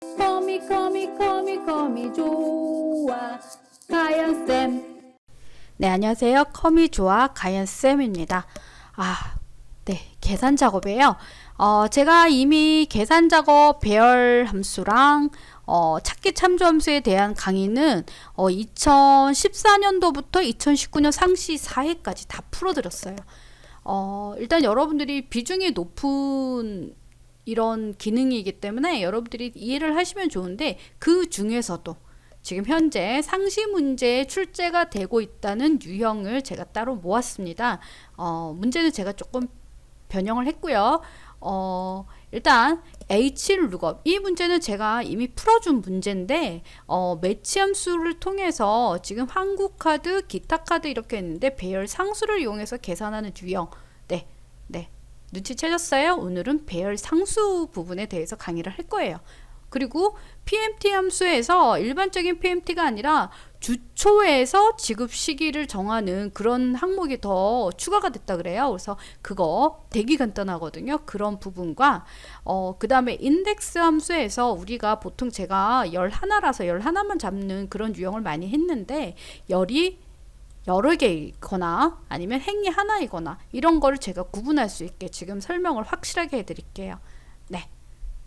거미 거미 거미 거미 좋아 가연쌤 네, 안녕하세요. 커미 좋아 가연쌤입니다. 아, 네, 계산 작업이에요. 어, 제가 이미 계산 작업 배열 함수랑 어, 찾기 참조 함수에 대한 강의는 어, 2014년도부터 2019년 상시 4회까지 다 풀어드렸어요. 어, 일단 여러분들이 비중이 높은 이런 기능이기 때문에 여러분들이 이해를 하시면 좋은데 그 중에서도 지금 현재 상시 문제에 출제가 되고 있다는 유형을 제가 따로 모았습니다. 어, 문제는 제가 조금 변형을 했고요. 어, 일단 H1 룩업 이 문제는 제가 이미 풀어준 문제인데 어, 매치 함수를 통해서 지금 한국 카드, 기타 카드 이렇게 했는데 배열 상수를 이용해서 계산하는 유형 눈치채셨어요? 오늘은 배열 상수 부분에 대해서 강의를 할 거예요. 그리고 PMT 함수에서 일반적인 PMT가 아니라 주초에서 지급 시기를 정하는 그런 항목이 더 추가가 됐다 그래요. 그래서 그거 되게 간단하거든요. 그런 부분과 어, 그 다음에 인덱스 함수에서 우리가 보통 제가 열 하나라서 열 하나만 잡는 그런 유형을 많이 했는데 열이 여러 개이거나 아니면 행위 하나이거나 이런 거를 제가 구분할 수 있게 지금 설명을 확실하게 해드릴게요. 네.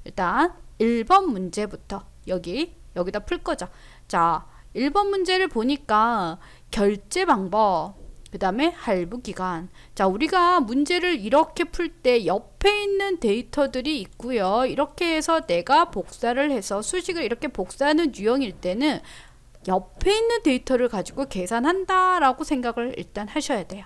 일단 1번 문제부터 여기 여기다 풀 거죠. 자, 1번 문제를 보니까 결제 방법 그 다음에 할부 기간. 자, 우리가 문제를 이렇게 풀 때 옆에 있는 데이터들이 있고요. 이렇게 해서 내가 복사를 해서 수식을 이렇게 복사하는 유형일 때는 옆에 있는 데이터를 가지고 계산한다라고 생각을 일단 하셔야 돼요.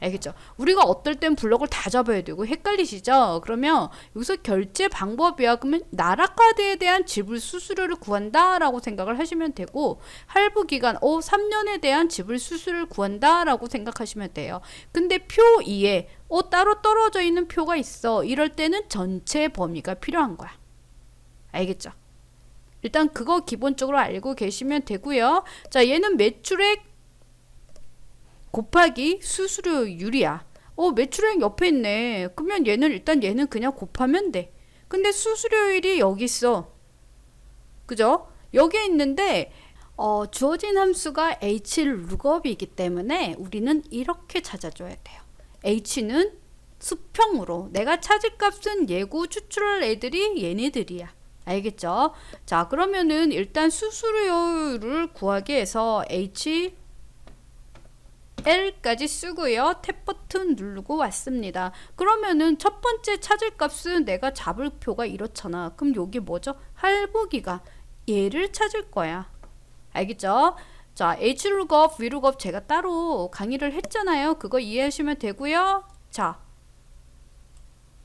알겠죠? 우리가 어떨 땐 블럭을 다 잡아야 되고 헷갈리시죠? 그러면 여기서 결제 방법이야. 그러면 나라카드에 대한 지불 수수료를 구한다라고 생각을 하시면 되고 할부 기간 어 3년에 대한 지불 수수료를 구한다라고 생각하시면 돼요. 근데 표 2에 어 따로 떨어져 있는 표가 있어. 이럴 때는 전체 범위가 필요한 거야. 알겠죠? 일단 그거 기본적으로 알고 계시면 되고요. 자, 얘는 매출액 곱하기 수수료율이야. 어, 매출액 옆에 있네. 그러면 얘는 일단 얘는 그냥 곱하면 돼. 근데 수수료율이 여기 있어. 그죠? 여기에 있는데 어, 주어진 함수가 h 룩업이기 때문에 우리는 이렇게 찾아줘야 돼요. h는 수평으로 내가 찾을 값은 예고 추출할 애들이 얘네들이야. 알겠죠? 자, 그러면은 일단 수수료율을 구하기 위해서 h L까지 쓰고요. 탭 버튼 누르고 왔습니다. 그러면은 첫 번째 찾을 값은 내가 잡을 표가 이렇잖아. 그럼 여기 뭐죠? 할부기가 얘를 찾을 거야. 알겠죠? 자, H룩업, V룩업 제가 따로 강의를 했잖아요. 그거 이해하시면 되고요. 자,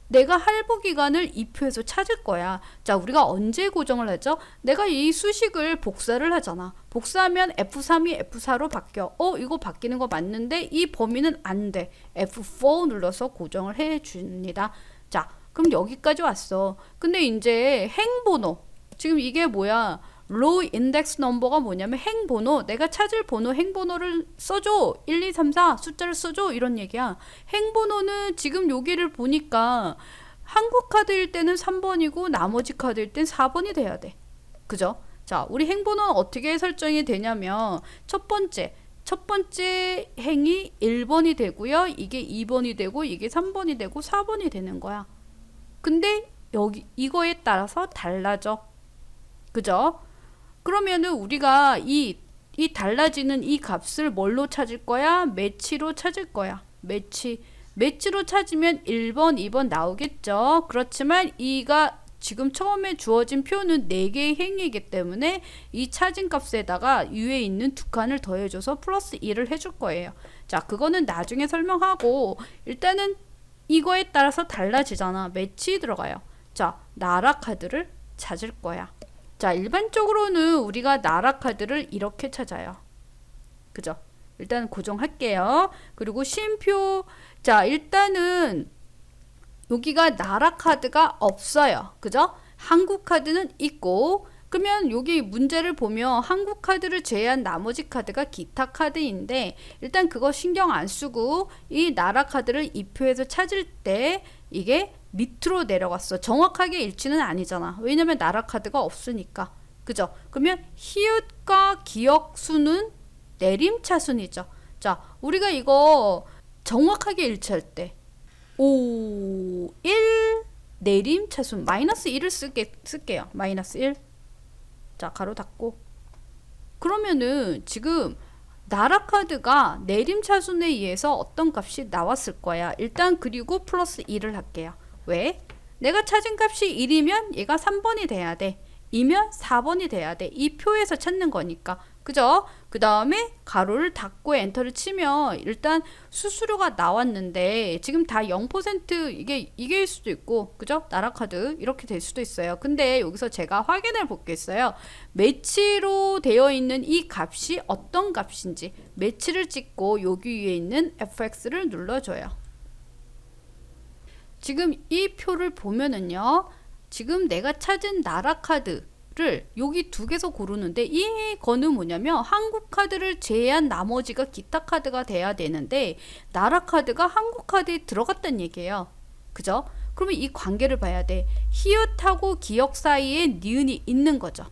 내가 할부 기간을 이 표에서 찾을 거야. 자, 우리가 언제 고정을 하죠? 내가 이 수식을 복사를 하잖아. 복사하면 F3이 F4로 바뀌어. 어, 이거 바뀌는 거 맞는데 이 범위는 안 돼. F4 눌러서 고정을 해 줍니다. 자, 그럼 여기까지 왔어. 근데 이제 행번호. 지금 이게 뭐야? 로우 인덱스 넘버가 뭐냐면 행번호 내가 찾을 번호 행번호를 써줘. 1 2 3 4 숫자를 써줘. 이런 얘기야. 행번호는 지금 여기를 보니까 한국 카드일 때는 3번이고 나머지 카드일 땐 4번이 돼야 돼. 그죠? 자 우리 행번호는 어떻게 설정이 되냐면 첫 번째 첫 번째 행이 1번이 되고요. 이게 2번이 되고 이게 3번이 되고 4번이 되는 거야. 근데 여기 이거에 따라서 달라져. 그죠? 그러면은 우리가 이, 이 달라지는 이 값을 뭘로 찾을 거야? 매치로 찾을 거야. 매치. 매치로 찾으면 1번, 2번 나오겠죠. 그렇지만 이가 지금 처음에 주어진 표는 4개의 행위이기 때문에 이 찾은 값에다가 위에 있는 두 칸을 더해줘서 플러스 1을 해줄 거예요. 자, 그거는 나중에 설명하고 일단은 이거에 따라서 달라지잖아. 매치 들어가요. 자, 나라 카드를 찾을 거야. 자, 일반적으로는 우리가 나라 카드를 이렇게 찾아요. 그죠? 일단 고정할게요. 그리고 쉼표. 자, 일단은 여기가 나라 카드가 없어요. 그죠? 한국 카드는 있고 그러면 여기 문제를 보면 한국 카드를 제외한 나머지 카드가 기타 카드인데 일단 그거 신경 안 쓰고 이 나라 카드를 이 표에서 찾을 때 이게 밑으로 내려갔어. 정확하게 일치는 아니잖아. 왜냐면 나라 카드가 없으니까. 그죠? 그러면 히읗과 기억 수는 내림차순이죠. 자, 우리가 이거 정확하게 일치할 때 5, 1 내림차순 마이너스 1을 쓸게, 쓸게요. 마이너스 1. 자, 가로 닫고. 그러면은 지금 나라 카드가 내림차순에 의해서 어떤 값이 나왔을 거야. 일단 그리고 플러스 2를 할게요. 왜? 내가 찾은 값이 1이면 얘가 3번이 돼야 돼. 2면 4번이 돼야 돼. 이 표에서 찾는 거니까. 그죠? 그 다음에 가로를 닫고 엔터를 치면 일단 수수료가 나왔는데 지금 다 0% 이게 이게일 수도 있고 그죠? 나라 카드 이렇게 될 수도 있어요. 근데 여기서 제가 확인을 볼겠어요. 매치로 되어 있는 이 값이 어떤 값인지 매치를 찍고 여기 위에 있는 fx를 눌러줘요. 지금 이 표를 보면은요. 지금 내가 찾은 나라 카드를 여기 두 개서 고르는데 이 거는 뭐냐면 한국 카드를 제외한 나머지가 기타 카드가 돼야 되는데 나라 카드가 한국 카드에 들어갔다는 얘기예요. 그죠? 그러면 이 관계를 봐야 돼. 히읗하고 기억 사이에 니은이 있는 거죠.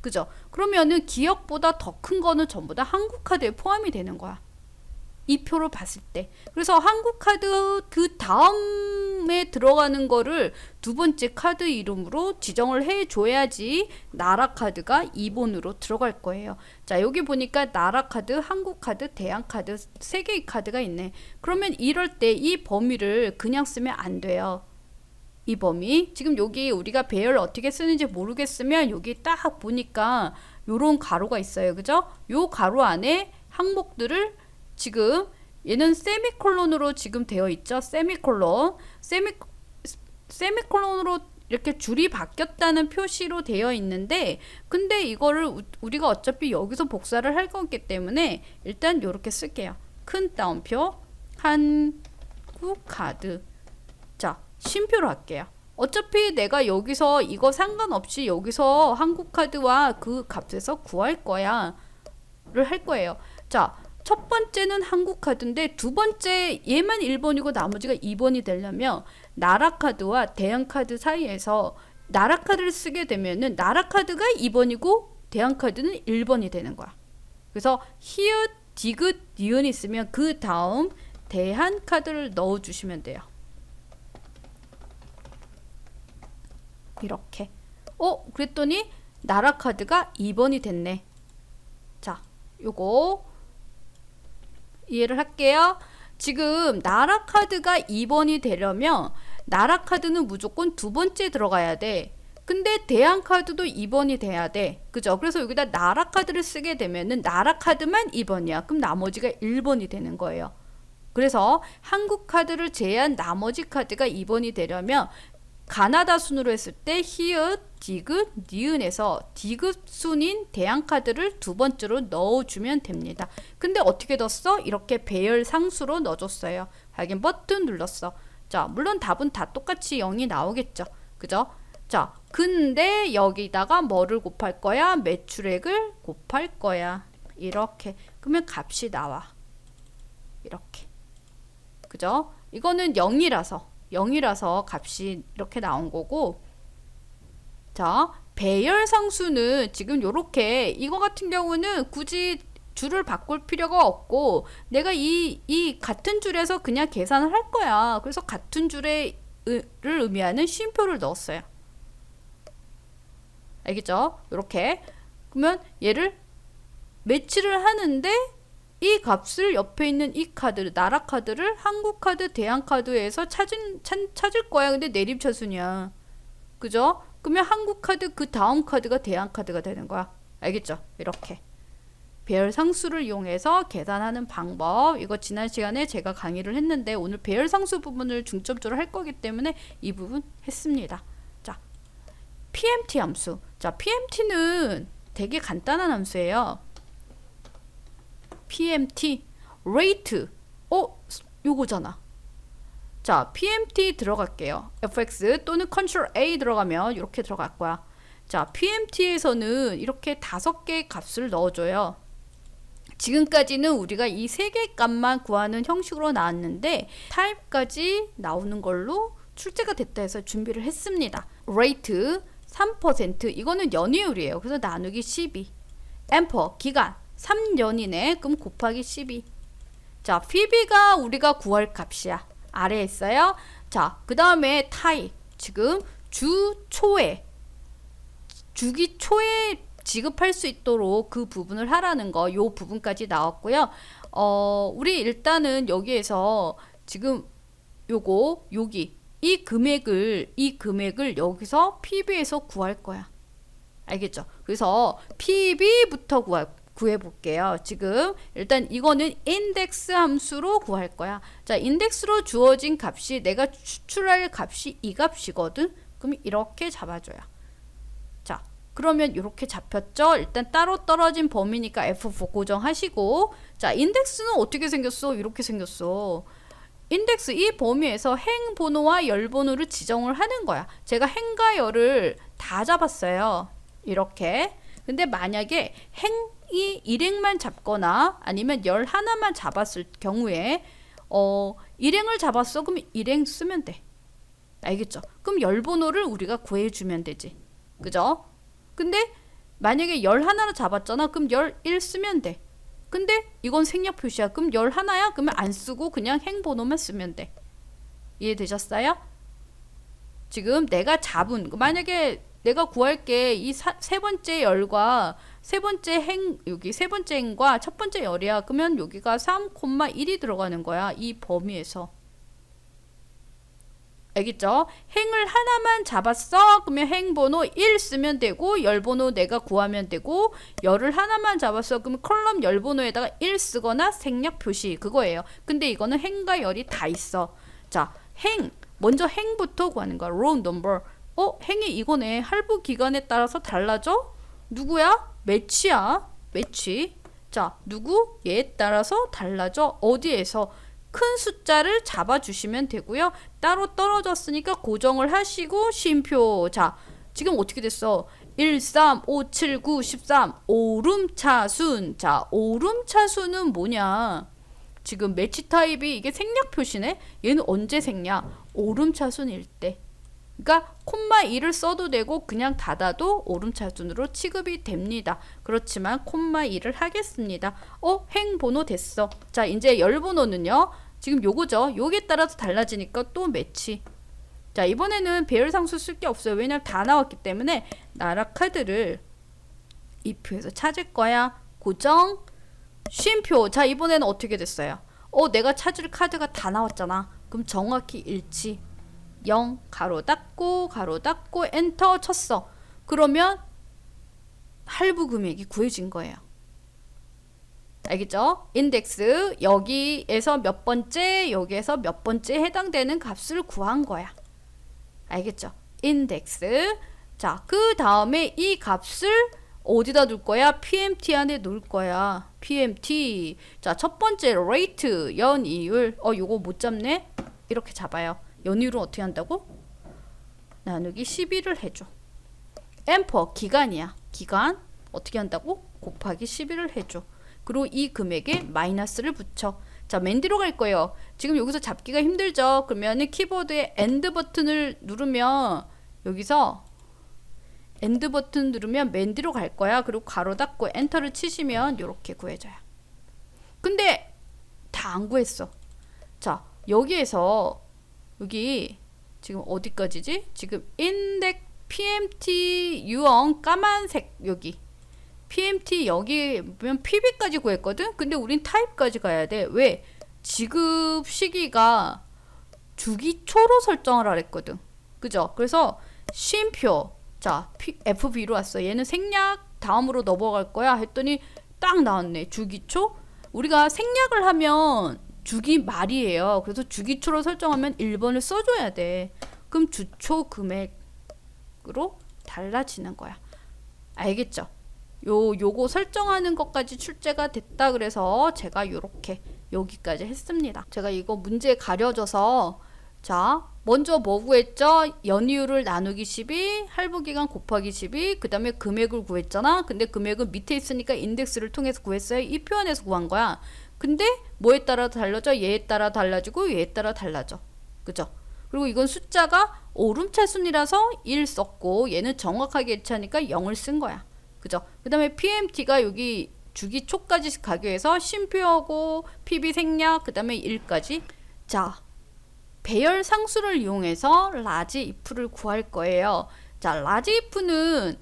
그죠? 그러면은 기억보다 더 큰 거는 전부 다 한국 카드에 포함이 되는 거야. 이 표를 봤을 때. 그래서 한국 카드 그 다음에 들어가는 거를 두 번째 카드 이름으로 지정을 해 줘야지 나라 카드가 2번으로 들어갈 거예요. 자, 여기 보니까 나라 카드, 한국 카드, 대한 카드 세 개의 카드가 있네. 그러면 이럴 때 이 범위를 그냥 쓰면 안 돼요. 이 범위 지금 여기 우리가 배열 어떻게 쓰는지 모르겠으면 여기 딱 보니까 요런 가로가 있어요. 그죠? 요 가로 안에 항목들을 지금 얘는 세미콜론으로 지금 되어 있죠. 세미콜론. 세미 세미콜론으로 이렇게 줄이 바뀌었다는 표시로 되어 있는데 근데 이거를 우- 우리가 어차피 여기서 복사를 할 거기 때문에 일단 이렇게 쓸게요. 큰 따옴표 한국 카드 자 쉼표로 할게요. 어차피 내가 여기서 이거 상관없이 여기서 한국 카드와 그 값에서 구할 거야. 를 할 거예요. 자, 첫 번째는 한국 카드인데 두 번째 얘만 1번이고 나머지가 2번이 되려면 나라 카드와 대형 카드 사이에서 나라 카드를 쓰게 되면은 나라 카드가 2번이고 대형 카드는 1번이 되는 거야. 그래서 히읗, 디귿, 니은이 있으면 그 다음 대한 카드를 넣어 주시면 돼요. 이렇게. 어, 그랬더니 나라 카드가 2번이 됐네. 자, 요거 이해를 할게요. 지금 나라 카드가 2번이 되려면 나라 카드는 무조건 두 번째 들어가야 돼. 근데 대한 카드도 2번이 돼야 돼. 그죠? 그래서 여기다 나라 카드를 쓰게 되면은 나라 카드만 2번이야. 그럼 나머지가 1번이 되는 거예요. 그래서 한국 카드를 제외한 나머지 카드가 2번이 되려면 가나다 순으로 했을 때 히읗, 디귿, 니은에서 디귿 순인 대양 카드를 두 번째로 넣어주면 됩니다. 근데 어떻게 넣었어? 이렇게 배열 상수로 넣어줬어요. 확인 버튼 눌렀어. 자, 물론 답은 다 똑같이 0이 나오겠죠. 그죠? 자, 근데 여기다가 뭐를 곱할 거야? 매출액을 곱할 거야. 이렇게. 그러면 값이 나와. 이렇게. 그죠? 이거는 0이라서 0이라서 값이 이렇게 나온 거고. 자 배열 상수는 지금 요렇게 이거 같은 경우는 굳이 줄을 바꿀 필요가 없고 내가 이, 이 같은 줄에서 그냥 계산을 할 거야. 그래서 같은 줄에 을 의미하는 쉼표를 넣었어요. 알겠죠? 요렇게. 그러면 얘를 매치를 하는데 이 값을 옆에 있는 이 카드, 나라 카드를 한국 카드, 대한 카드에서 찾은, 찾, 찾을 거야. 근데 내림차순이야. 그죠? 그러면 한국 카드 그 다음 카드가 대한 카드가 되는 거야. 알겠죠? 이렇게. 배열 상수를 이용해서 계산하는 방법. 이거 지난 시간에 제가 강의를 했는데 오늘 배열 상수 부분을 중점적으로 할 거기 때문에 이 부분 했습니다. 자, PMT 함수. 자, PMT는 되게 간단한 함수예요. PMT rate 어 요거잖아. 자, PMT 들어갈게요. fx 또는 Ctrl A 들어가면 이렇게 들어갈 거야. 자, PMT에서는 이렇게 다섯 개의 값을 넣어줘요. 지금까지는 우리가 이 세 개 값만 구하는 형식으로 나왔는데 타입까지 나오는 걸로 출제가 됐다 해서 준비를 했습니다. rate 3% 이거는 연이율이에요. 그래서 나누기 12. 앰퍼 기간 3년이네. 그럼 곱하기 12. 자, PB가 우리가 구할 값이야. 아래에 있어요. 자, 그 다음에 타입. 지금 주 초에 주기 초에 지급할 수 있도록 그 부분을 하라는 거, 요 부분까지 나왔고요. 어, 우리 일단은 여기에서 지금 요거, 여기, 이 금액을, 이 금액을 여기서 PB에서 구할 거야. 알겠죠? 그래서 PB부터 구할, 구해볼게요. 지금 일단 이거는 인덱스 함수로 구할 거야. 자, 인덱스로 주어진 값이 내가 추출할 값이 이 값이거든. 그럼 이렇게 잡아줘요. 자, 그러면 이렇게 잡혔죠? 일단 따로 떨어진 범위니까 F4 고정하시고 자, 인덱스는 어떻게 생겼어? 이렇게 생겼어. 인덱스 이 범위에서 행 번호와 열 번호를 지정을 하는 거야. 제가 행과 열을 다 잡았어요. 이렇게. 근데 만약에 행 이 일행만 잡거나 아니면 열 하나만 잡았을 경우에 어 일행을 잡았어 그럼 일행 쓰면 돼. 알겠죠? 그럼 열 번호를 우리가 구해주면 되지. 그죠? 근데 만약에 열 하나를 잡았잖아. 그럼 열 일 쓰면 돼. 근데 이건 생략 표시야. 그럼 열 하나야? 그러면 안 쓰고 그냥 행 번호만 쓰면 돼. 이해되셨어요? 지금 내가 잡은 만약에 내가 구할 게 이 세 번째 열과 세 번째 행 여기 세 번째 행과 첫 번째 열이야. 그러면 여기가 3,1이 들어가는 거야. 이 범위에서. 알겠죠? 행을 하나만 잡았어. 그러면 행 번호 1 쓰면 되고 열 번호 내가 구하면 되고 열을 하나만 잡았어. 그러면 컬럼 열 번호에다가 1 쓰거나 생략 표시 그거예요. 근데 이거는 행과 열이 다 있어. 자, 행 먼저 행부터 구하는 거야. row number. 어, 행이 이거네. 할부 기간에 따라서 달라져? 누구야? 매치야. 매치. 자, 누구? 얘에 따라서 달라져. 어디에서? 큰 숫자를 잡아주시면 되고요. 따로 떨어졌으니까 고정을 하시고 쉼표. 자, 지금 어떻게 됐어? 1, 3, 5, 7, 9, 13. 오름차순. 자, 오름차순은 뭐냐? 지금 매치 타입이 이게 생략 표시네? 얘는 언제 생략? 오름차순일 때. 그러니까 콤마 2를 써도 되고 그냥 닫아도 오름차순으로 취급이 됩니다. 그렇지만 콤마 2를 하겠습니다. 어, 행 번호 됐어. 자, 이제 열 번호는요. 지금 요거죠. 요게 따라서 달라지니까 또 매치. 자, 이번에는 배열 상수 쓸 게 없어요. 왜냐면 다 나왔기 때문에 나라 카드를 이 표에서 찾을 거야. 고정 쉼표. 자, 이번에는 어떻게 됐어요? 어, 내가 찾을 카드가 다 나왔잖아. 그럼 정확히 일치. 0 가로 닫고 가로 닫고 엔터 쳤어. 그러면 할부 금액이 구해진 거예요. 알겠죠? 인덱스 여기에서 몇 번째 여기에서 몇 번째 해당되는 값을 구한 거야. 알겠죠? 인덱스 자, 그 다음에 이 값을 어디다 둘 거야? PMT 안에 놓을 거야. PMT. 자, 첫 번째 rate 연이율. 어, 요거 못 잡네. 이렇게 잡아요. 연이율은 어떻게 한다고? 나누기 12를 해줘. 앰퍼 기간이야. 기간 어떻게 한다고? 곱하기 12를 해줘. 그리고 이 금액에 마이너스를 붙여. 자, 맨디로 갈 거예요. 지금 여기서 잡기가 힘들죠? 그러면 키보드에 엔드 버튼을 누르면 여기서 엔드 버튼 누르면 맨디로 갈 거야. 그리고 가로 닫고 엔터를 치시면 이렇게 구해져요. 근데 다 안 구했어. 자, 여기에서 여기 지금 어디까지지? 지금 인덱 PMT 유형 까만색 여기 PMT 여기 보면 PB까지 구했거든. 근데 우린 타입까지 가야 돼. 왜? 지급 시기가 주기 초로 설정을 하랬거든. 그죠? 그래서 쉼표 자 P, FB로 왔어. 얘는 생략 다음으로 넘어갈 거야 했더니 딱 나왔네. 주기초. 우리가 생략을 하면 주기 말이에요. 그래서 주기초로 설정하면 1번을 써줘야 돼. 그럼 주초 금액으로 달라지는 거야. 알겠죠? 요 요거 설정하는 것까지 출제가 됐다 그래서 제가 요렇게 여기까지 했습니다. 제가 이거 문제 가려져서 자 먼저 뭐 구했죠? 연이율을 나누기 12, 할부 기간 곱하기 12, 그 다음에 금액을 구했잖아. 근데 금액은 밑에 있으니까 인덱스를 통해서 구했어요. 이 표현에서 구한 거야. 근데 뭐에 따라 달라져? 얘에 따라 달라지고 얘에 따라 달라져. 그죠? 그리고 이건 숫자가 오름차순이라서 1 썼고 얘는 정확하게 일치하니까 0을 쓴 거야. 그죠? 그 다음에 PMT가 여기 주기 초까지 가기 위해서 쉼표하고 PB 생략 그 다음에 1까지 자 배열 상수를 이용해서 라지 if를 구할 거예요. 자 라지 if는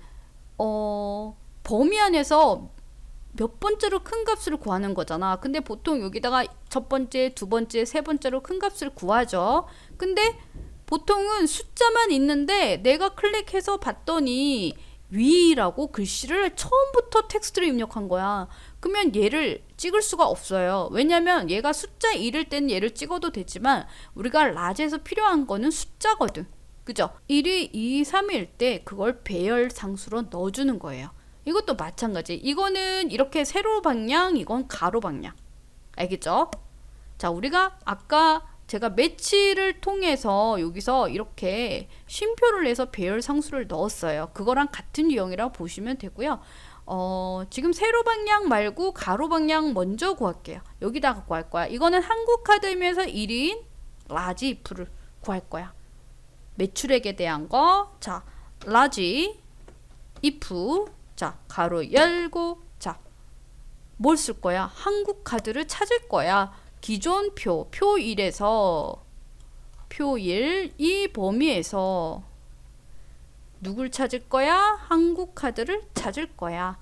어 범위 안에서 몇 번째로 큰 값을 구하는 거잖아. 근데 보통 여기다가 첫 번째, 두 번째, 세 번째로 큰 값을 구하죠. 근데 보통은 숫자만 있는데 내가 클릭해서 봤더니 위라고 글씨를 처음부터 텍스트로 입력한 거야. 그러면 얘를 찍을 수가 없어요. 왜냐면 얘가 숫자 1일 때는 얘를 찍어도 되지만 우리가 라지에서 필요한 거는 숫자거든. 그죠? 1이 2, 3일 때 그걸 배열 상수로 넣어주는 거예요. 이것도 마찬가지. 이거는 이렇게 세로 방향, 이건 가로 방향. 알겠죠? 자, 우리가 아까 제가 매치를 통해서 여기서 이렇게 쉼표를 내서 배열 상수를 넣었어요. 그거랑 같은 유형이라고 보시면 되고요. 어, 지금 세로 방향 말고 가로 방향 먼저 구할게요. 여기다가 구할 거야. 이거는 한국 카드이면서 1인 라지 if를 구할 거야. 매출액에 대한 거. 자, 라지 if 자, 가로 열고 자, 뭘 쓸 거야? 한국 카드를 찾을 거야. 기존 표, 표 1에서 표 1, 이 범위에서 누굴 찾을 거야? 한국 카드를 찾을 거야.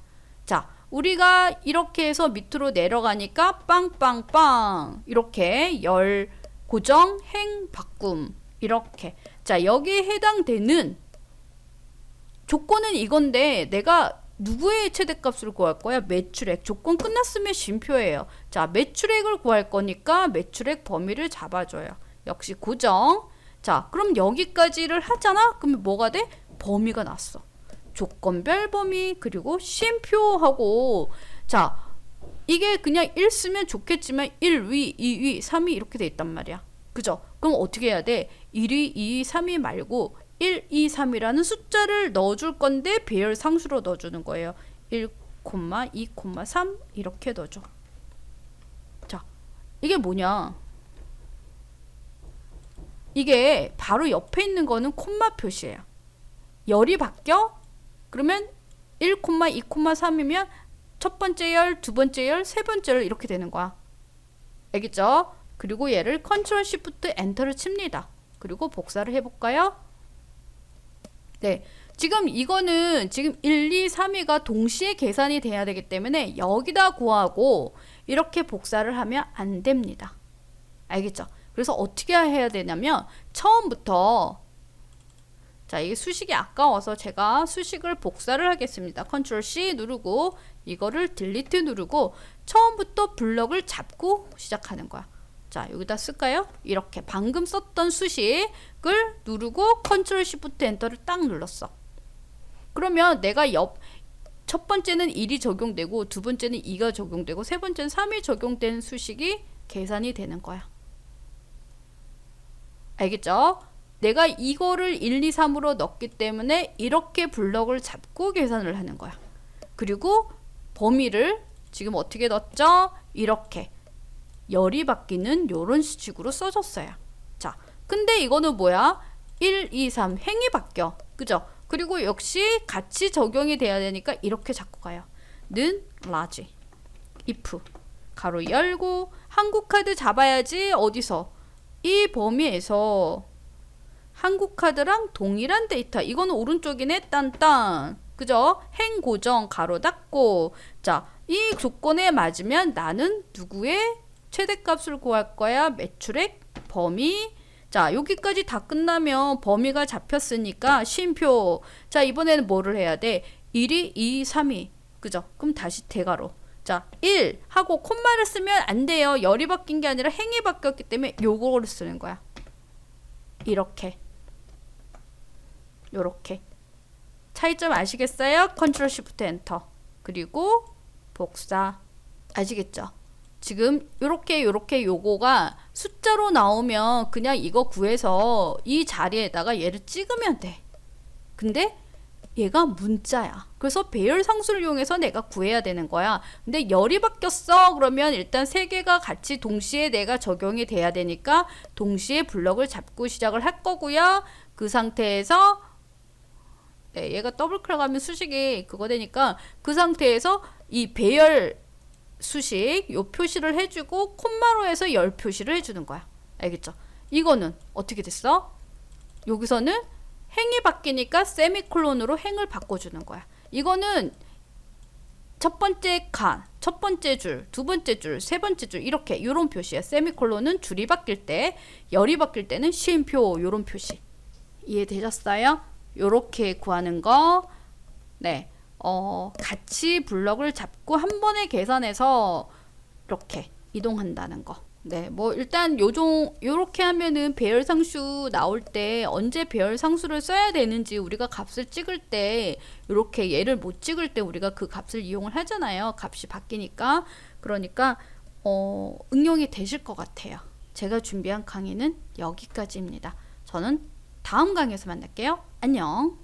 자, 우리가 이렇게 해서 밑으로 내려가니까 빵빵빵 이렇게 열 고정 행 바꿈 이렇게 자 여기에 해당되는 조건은 이건데 내가 누구의 최대값을 구할 거야? 매출액. 조건 끝났으면 쉼표예요. 자, 매출액을 구할 거니까 매출액 범위를 잡아줘요. 역시 고정. 자, 그럼 여기까지를 하잖아? 그러면 뭐가 돼? 범위가 났어. 조건별 범위 그리고 쉼표하고 자, 이게 그냥 1 쓰면 좋겠지만 1위, 2위, 3위 이렇게 돼 있단 말이야. 그죠? 그럼 어떻게 해야 돼? 1위, 2위, 3위 말고 1, 2, 3이라는 숫자를 넣어줄 건데 배열 상수로 넣어주는 거예요. 1, 2, 3 이렇게 넣어줘. 자, 이게 뭐냐? 이게 바로 옆에 있는 거는 콤마 표시예요. 열이 바뀌어? 그러면 1, 2, 3이면 첫 번째 열, 두 번째 열, 세 번째 열 이렇게 되는 거야. 알겠죠? 그리고 얘를 컨트롤 시프트 엔터를 칩니다. 그리고 복사를 해볼까요? 네. 지금 이거는 지금 1, 2, 3위가 동시에 계산이 돼야 되기 때문에 여기다 구하고 이렇게 복사를 하면 안 됩니다. 알겠죠? 그래서 어떻게 해야 되냐면 처음부터 자 이게 수식이 아까워서 제가 수식을 복사를 하겠습니다. 컨트롤 C 누르고 이거를 딜리트 누르고 처음부터 블럭을 잡고 시작하는 거야. 자 여기다 쓸까요? 이렇게 방금 썼던 수식을 누르고 컨트롤 시프트 엔터를 딱 눌렀어. 그러면 내가 옆 첫 번째는 1이 적용되고 두 번째는 2가 적용되고 세 번째는 3이 적용된 수식이 계산이 되는 거야. 알겠죠? 내가 이거를 1, 2, 3으로 넣기 때문에 이렇게 블럭을 잡고 계산을 하는 거야. 그리고 범위를 지금 어떻게 넣었죠? 이렇게 열이 바뀌는 요런 수식으로 써줬어요. 자, 근데 이거는 뭐야? 1, 2, 3 행이 바뀌어. 그죠? 그리고 역시 같이 적용이 돼야 되니까 이렇게 잡고 가요. 는 large if 가로 열고 한국 카드 잡아야지 어디서 이 범위에서 한국 카드랑 동일한 데이터 이거는 오른쪽이네 딴딴 그죠? 행 고정 가로 닫고 자 이 조건에 맞으면 나는 누구의 최대값을 구할 거야 매출액 범위 자 여기까지 다 끝나면 범위가 잡혔으니까 쉼표 자 이번에는 뭐를 해야 돼 1이 2 3이 그죠? 그럼 다시 대가로 자, 1 하고 콤마를 쓰면 안 돼요. 열이 바뀐 게 아니라 행이 바뀌었기 때문에 요거를 쓰는 거야. 이렇게. 요렇게. 차이점 아시겠어요? 컨트롤 시프트 엔터. 그리고 복사. 아시겠죠? 지금 요렇게 요렇게 요거가 숫자로 나오면 그냥 이거 구해서 이 자리에다가 얘를 찍으면 돼. 근데 얘가 문자야. 그래서 배열 상수를 이용해서 내가 구해야 되는 거야. 근데 열이 바뀌었어. 그러면 일단 세 개가 같이 동시에 내가 적용이 돼야 되니까 동시에 블럭을 잡고 시작을 할 거고요. 그 상태에서 네, 얘가 더블 클릭하면 수식이 그거 되니까 그 상태에서 이 배열 수식 요 표시를 해주고 콤마로 해서 열 표시를 해주는 거야. 알겠죠? 이거는 어떻게 됐어? 여기서는 행이 바뀌니까 세미콜론으로 행을 바꿔주는 거야. 이거는 첫 번째 칸, 첫 번째 줄, 두 번째 줄, 세 번째 줄 이렇게 이런 표시야. 세미콜론은 줄이 바뀔 때, 열이 바뀔 때는 쉼표 이런 표시. 이해되셨어요? 요렇게 구하는 거. 네. 어, 같이 블럭을 잡고 한 번에 계산해서 이렇게 이동한다는 거. 네, 뭐 일단 요종 요렇게 하면은 배열 상수 나올 때 언제 배열 상수를 써야 되는지 우리가 값을 찍을 때 이렇게 얘를 못 찍을 때 우리가 그 값을 이용을 하잖아요. 값이 바뀌니까. 그러니까 어, 응용이 되실 것 같아요. 제가 준비한 강의는 여기까지입니다. 저는 다음 강의에서 만날게요. 안녕.